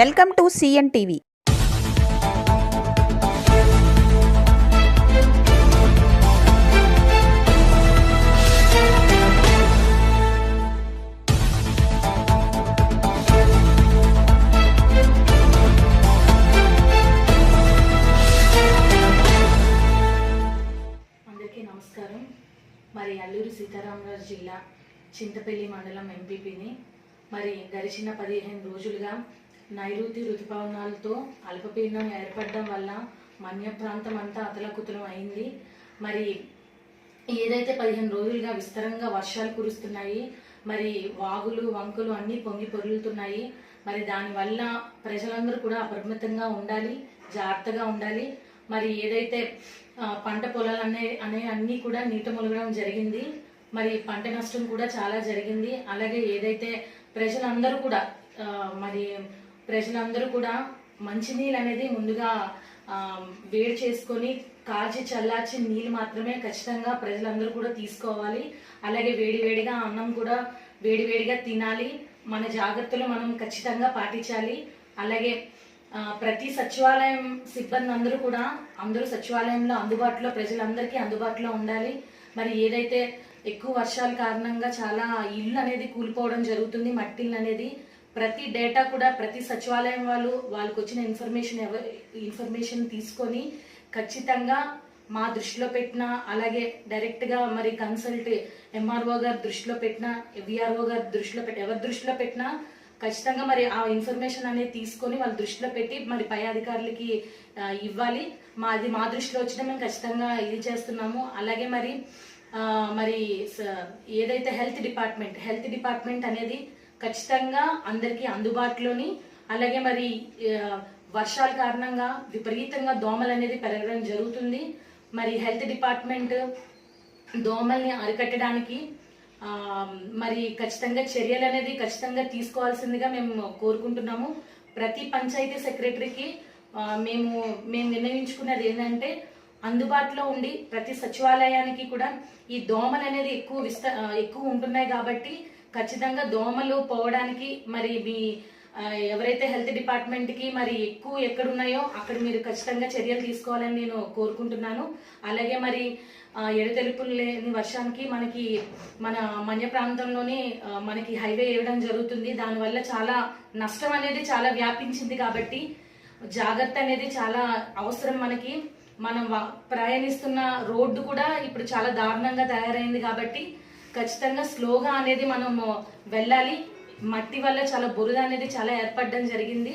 Welcome to CN TV. అందరికీ నమస్కారం. మరి అల్లూరు సీతారామరాజు జిల్లా చింతపల్లి మండలం ఎంపీపీని మరి గడిచిన పదిహేను రోజులుగా నైరుతి ఋతుపవనాలతో అల్పపీడనం ఏర్పడడం వల్ల మన్య ప్రాంతం అంతా అతలకుతలం అయింది మరి ఏదైతే పదిహేను రోజులుగా విస్తారంగా వర్షాలు కురుస్తున్నాయి మరి వాగులు వంకలు అన్నీ పొంగి పొరులుతున్నాయి. మరి దానివల్ల ప్రజలందరూ కూడా అప్రమత్తంగా ఉండాలి జాగ్రత్తగా ఉండాలి. మరి ఏదైతే పంట పొలాలు అనే అనే అన్నీ కూడా నీట ములగడం జరిగింది. మరి పంట నష్టం కూడా చాలా జరిగింది. అలాగే ఏదైతే ప్రజలందరూ కూడా మరి ప్రజలందరూ కూడా మంచినీళ్ళు అనేది ముందుగా వేడి చేసుకొని కాచి చల్లార్చి నీళ్ళు మాత్రమే ఖచ్చితంగా ప్రజలందరూ కూడా తీసుకోవాలి. అలాగే వేడి వేడిగా అన్నం కూడా వేడి వేడిగా తినాలి. మన జాగ్రత్తలు మనం ఖచ్చితంగా పాటించాలి. అలాగే ప్రతి సచివాలయం సిబ్బంది అందరూ కూడా అందరూ సచివాలయంలో అందుబాటులో ప్రజలందరికీ అందుబాటులో ఉండాలి. మరి ఏదైతే ఎక్కువ వర్షాల కారణంగా చాలా ఇల్లు అనేది కూలిపోవడం జరుగుతుంది మట్టి అనేది. ప్రతి డేటా కూడా ప్రతి సచివాలయం వాళ్ళు వాళ్ళకి వచ్చిన ఇన్ఫర్మేషన్ ఇన్ఫర్మేషన్ తీసుకొని ఖచ్చితంగా మా దృష్టిలో పెట్టిన అలాగే డైరెక్ట్గా మరి కన్సల్ట్ ఎంఆర్ఓ గారి దృష్టిలో పెట్టిన విఆర్ఓ గారి దృష్టిలో పెట్టి ఎవరి దృష్టిలో పెట్టినా ఖచ్చితంగా మరి ఆ ఇన్ఫర్మేషన్ అనేది తీసుకొని వాళ్ళ దృష్టిలో పెట్టి మరి పై అధికారులకి ఇవ్వాలి. మా అది మా దృష్టిలో వచ్చినా మేము ఖచ్చితంగా ఇది చేస్తున్నాము. అలాగే మరి మరి స- ఏదైతే హెల్త్ డిపార్ట్మెంట్ హెల్త్ డిపార్ట్మెంట్ అనేది ఖచ్చితంగా అందరికీ అందుబాటులోని అలాగే మరి వర్షాల కారణంగా విపరీతంగా దోమలు అనేది పెరగడం జరుగుతుంది. మరి హెల్త్ డిపార్ట్మెంట్ దోమల్ని అరికట్టడానికి మరి ఖచ్చితంగా చర్యలు అనేది ఖచ్చితంగా తీసుకోవాల్సిందిగా మేము కోరుకుంటున్నాము. ప్రతి పంచాయతీ సెక్రటరీకి మేము మేము నిర్ణయించుకున్నది ఏంటంటే అందుబాటులో ఉండి ప్రతి సచివాలయానికి కూడా ఈ దోమలు అనేది ఎక్కువ విస్త ఎక్కువ ఉంటున్నాయి కాబట్టి ఖచ్చితంగా దోమలు పోవడానికి మరి మీ ఎవరైతే హెల్త్ డిపార్ట్మెంట్కి మరి ఎక్కువ ఎక్కడున్నాయో అక్కడ మీరు ఖచ్చితంగా చర్యలు తీసుకోవాలని నేను కోరుకుంటున్నాను. అలాగే మరి ఎడతెలుపులు లేని వర్షానికి మనకి మన మన్య ప్రాంతంలోనే మనకి హైవే వేయడం జరుగుతుంది. దానివల్ల చాలా నష్టం అనేది చాలా వ్యాపించింది కాబట్టి జాగ్రత్త అనేది చాలా అవసరం మనకి. మనం ప్రయాణిస్తున్న రోడ్డు కూడా ఇప్పుడు చాలా దారుణంగా తయారైంది కాబట్టి ఖచ్చితంగా స్లోగా అనేది మనము వెళ్ళాలి. మట్టి వల్ల చాలా బురద అనేది చాలా ఏర్పడడం జరిగింది.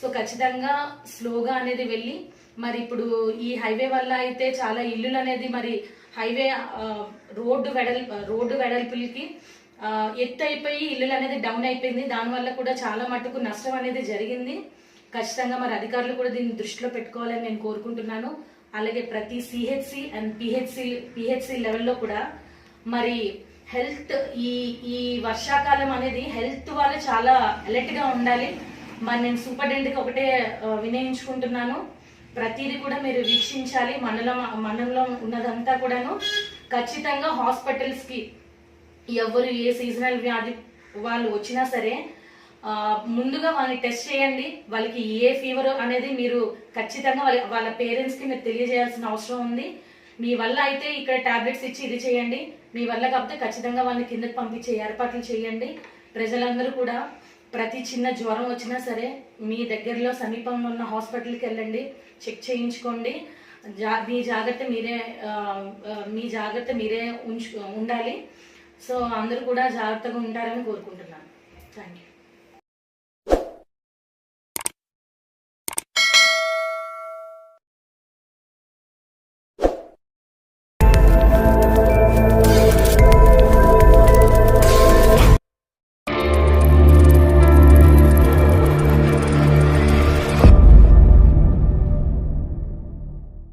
సో ఖచ్చితంగా స్లోగా అనేది వెళ్ళి మరి ఇప్పుడు ఈ హైవే వల్ల అయితే చాలా ఇల్లులు అనేది మరి హైవే రోడ్డు వెడల్ రోడ్డు వెడల్పులకి ఎత్తు అయిపోయి ఇల్లులు అనేది డౌన్ అయిపోయింది. దానివల్ల కూడా చాలా మటుకు నష్టం అనేది జరిగింది. ఖచ్చితంగా మరి అధికారులు కూడా దీన్ని దృష్టిలో పెట్టుకోవాలని నేను కోరుకుంటున్నాను. అలాగే ప్రతి సిహెచ్సి అండ్ పిహెచ్సి పిహెచ్సి లెవెల్లో కూడా మరి హెల్త్ ఈ ఈ వర్షాకాలం అనేది హెల్త్ వాళ్ళు చాలా అలర్ట్గా ఉండాలి. మరి నేను సూపరింటెండెంట్కి ఒకటే వినయించుకుంటున్నాను. ప్రతిదీ కూడా మీరు వీక్షించాలి. మండలం మండలంలో ఉన్నదంతా కూడాను ఖచ్చితంగా హాస్పిటల్స్కి ఎవరు ఏ సీజనల్ వ్యాధి వాళ్ళు వచ్చినా సరే ముందుగా వాళ్ళని టెస్ట్ చేయండి. వాళ్ళకి ఏ ఫీవర్ అనేది మీరు ఖచ్చితంగా వాళ్ళ వాళ్ళ పేరెంట్స్కి మీరు తెలియజేయాల్సిన అవసరం ఉంది. మీ వల్ల అయితే ఇక్కడ టాబ్లెట్స్ ఇచ్చి ఇది చేయండి. మీ వల్ల కాకపోతే ఖచ్చితంగా వాళ్ళని కిందకి పంపించే ఏర్పాట్లు చేయండి. ప్రజలందరూ కూడా ప్రతి చిన్న జ్వరం వచ్చినా సరే మీ దగ్గరలో సమీపంలో ఉన్న హాస్పిటల్కి వెళ్ళండి. చెక్ చేయించుకోండి. జా మీ జాగ్రత్త మీరే మీ జాగ్రత్త మీరే ఉంచు ఉండాలి. సో అందరూ కూడా జాగ్రత్తగా ఉంటారని కోరుకుంటున్నాను. Thank you